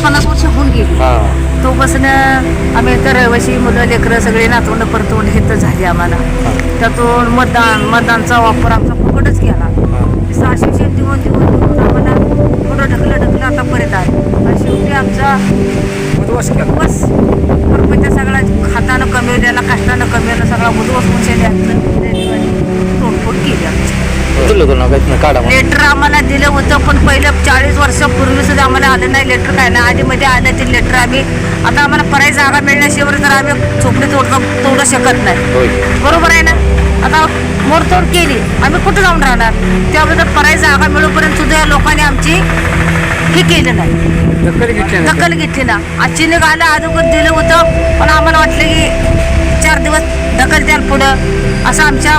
चाळीस पन्नास वर्ष होऊन गेली. तो बसणं आम्ही तर रहिवासी मुलं लेकरं सगळे नातवंड परतवंड हे तर झाली आम्हाला. त्यातून मतदान मतदानचा वापर आमचा फुकटच केला सहाशे शेत देऊन देऊन देऊन आम्हाला पुढं ढकलं ढकलं आतापर्यंत आहे आणि शेवटी आमचा बस परपंच सगळा खातानं कमवलेला कष्टानं कमवलेला सगळा उद्ध्वस्त मुशेने केली आमची लेटर आम्हाला दिलं होतं पण पहिलं चाळीस वर्षापूर्वी सुद्धा आम्हाला आलं नाही लेटर काय नाही आधी मध्ये आलं ते लेटर आम्ही आता आम्हाला पर्याय जागा मिळण्याशिवाय तर आम्ही झोपडी तोडणं तोडू शकत नाही. बरोबर आहे ना? आता मोडतोड केली आम्ही कुठं जाऊन राहणार? त्याबद्दल पर्याय जागा मिळूपर्यंत सुद्धा या लोकांनी आमची हे केलं नाही. दखल घेतली ना. आजची निघालं अगोदर दिलं होतं पण आम्हाला वाटलं की चार दिवस दखल द्याल पुढं. असं आमच्या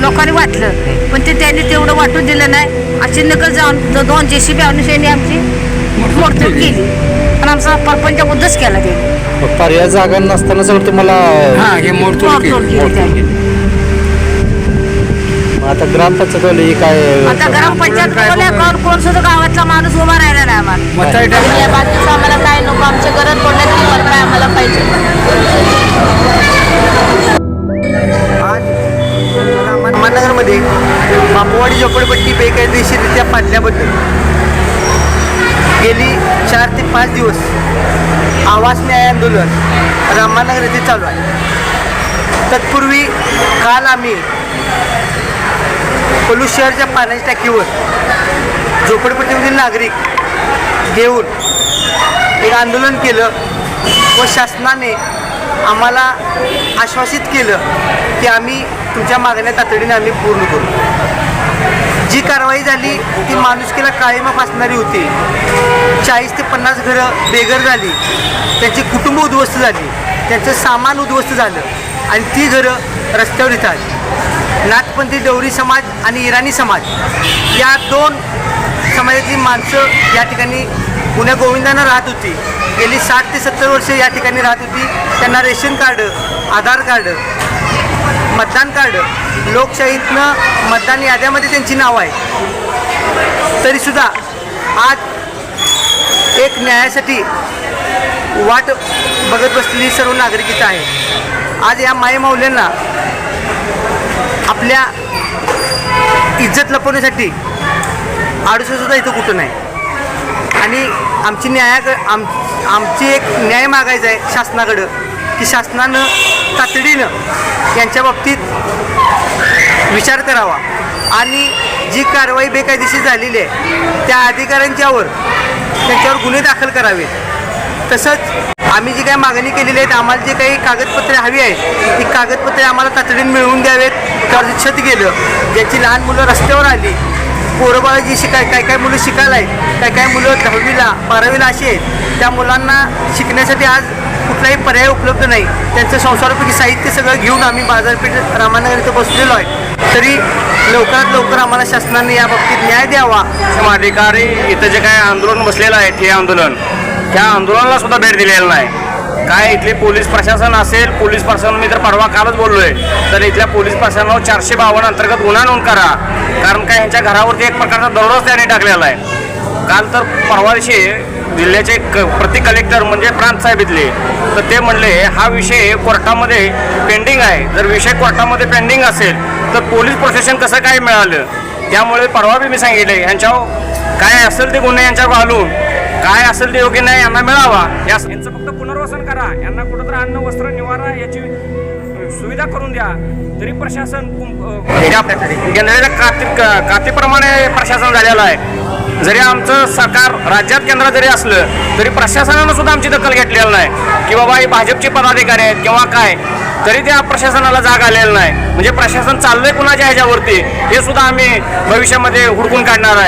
लोकांनी वाटलं. पण ते त्यांनी तेवढं वाटून दिलं नाही. आजची नकल जाऊन दोन जे सी बी अनुषयाने आमची मोडतोड केली. पण आमचा परपंच उद्धच केला ते. पर्याय जागा नसताना सगळं तुम्हाला मोडतोड केली. त्यांनी. आता ग्रामपंचायत ही काय आता ग्रामपंचायत कोण सुद्धा गावातला माणूस उभा राहिला नाही आम्हाला. बाकीचं आम्हाला काय नको आमच्या घरात पडण्यात ती भरपाई आम्हाला पाहिजे. अहमदनगरमध्ये बापूवाडी झोपडपट्टी बेकायदेशीरित्या पाडल्याबद्दल गेली चार ते पाच दिवस आवास न्याय आंदोलन रामनगर येथे चालू आहे. तत्पूर्वी काल आम्ही पलूस शहरच्या पाण्याच्या टाकीवर झोपडपट्टीमधील नागरिक घेऊन एक आंदोलन केलं व शासनाने आम्हाला आश्वासित केलं की आम्ही तुमच्या मागण्या तातडीने आम्ही पूर्ण करू. जी कारवाई झाली ती माणुसकीला काळीमाप असणारी होती. चाळीस ते पन्नास घरं बेघर झाली त्यांची कुटुंब उद्ध्वस्त झाली त्यांचं सामान उद्ध्वस्त झालं आणि ती घरं रस्त्यावर येतात आली. नाथपंथी डवरी समाज आणि इराणी समाज या दोन समाजातील माणसं या ठिकाणी पुण्या गोविंदांना राहत होती. गेली साठ ते सत्तर वर्ष या ठिकाणी राहत होती. त्यांना रेशन कार्ड आधार कार्ड मतदान कार्ड लोकशाहीतनं मतदान याद्यामध्ये त्यांची नावं आहे तरीसुद्धा आज एक न्यायासाठी वाट बघत बसलेली सर्व नागरिकता आहे आज या मायमाऊल्यांना आपल्या इज्जत लपवण्यासाठी आडूसं इथं कुठं नाही. आणि आमची न्याया आम आमची एक न्याय मागायचा आहे शासनाकडं की शासनानं तातडीनं यांच्या बाबतीत विचार करावा. आणि जी कारवाई बेकायदेशीर झालेली आहे त्या अधिकाऱ्यांच्यावर त्यांच्यावर गुन्हे दाखल करावे. तसंच आम्ही जी काही मागणी केलेली आहेत आम्हाला जे काही कागदपत्रे हवी आहेत ती कागदपत्रे आम्हाला तातडीने मिळवून द्यावेत. कर्जछत गेलं. ज्याची लहान मुलं रस्त्यावर आली पोरबाळ जी शिकाय काय काय मुलं शिकायला आहेत काय काय मुलं दहावीला बारावीला अशी आहेत. त्या मुलांना शिकण्यासाठी आज कुठलाही पर्याय उपलब्ध नाही. त्यांचं संसारपैकी साहित्य सगळं घेऊन आम्ही बाजारपेठ रामानगर इथं बसलेलो आहे. तरी लवकरात लवकर आम्हाला शासनाने या बाबतीत न्याय द्यावा. अधिकारी इथं जे काय आंदोलन बसलेलं आहे हे आंदोलन. त्या आंदोलनाला सुद्धा भेट दिलेला नाही. काय इथले पोलीस प्रशासन असेल पोलीस प्रशासन मी तर परवा कालच बोललोय. तर इथल्या पोलीस प्रशासनावर चारशे बावन्न अंतर्गत गुन्हा नोंद करा. कारण काय यांच्या घरावरती एक प्रकारचा दरोडाच त्याने टाकलेला आहे. काल तर परवा दिवशी जिल्ह्याचे क प्रति कलेक्टर म्हणजे प्रांत साहेब इथले. तर ते म्हणले हा विषय कोर्टामध्ये पेंडिंग आहे. जर विषय कोर्टामध्ये पेंडिंग असेल तर पोलीस प्रोसेशन कसं काय मिळालं? त्यामुळे परवा बी मी सांगितले यांच्यावर काय असेल ते गुन्हे यांच्यावर घालून काय असेल ते योग्य न्याय यांना मिळावा. या यांचं फक्त पुनर्वसन करा. यांना कुठंतरी अन्न वस्त्र निवारा याची सुविधा करून द्या. तरी प्रशासन केंद्राच्या काती कातीप्रमाणे प्रशासन झालेलं आहे. जरी आमचं सरकार राज्यात केंद्रात जरी असलं तरी प्रशासनानं सुद्धा आमची दखल घेतलेली नाही. की बाबा हे भाजपचे पदाधिकारी आहेत किंवा काय तरी त्या प्रशासनाला जाग आलेलं नाही. म्हणजे प्रशासन चाललंय कुणाच्या ह्याच्यावरती हे सुद्धा आम्ही भविष्यामध्ये हुडकून काढणार आहे.